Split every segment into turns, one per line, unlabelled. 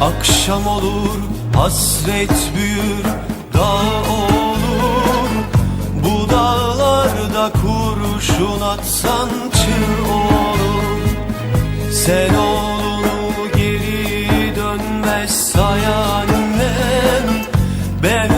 Akşam olur hasret büyür dağ olur. Bu dağlarda kurşun atsan çığ olur. Sen oğlunu geri dönmez say annem Ben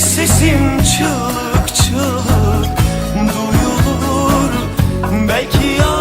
sesim çığlık çığlık duyulur. Belki ya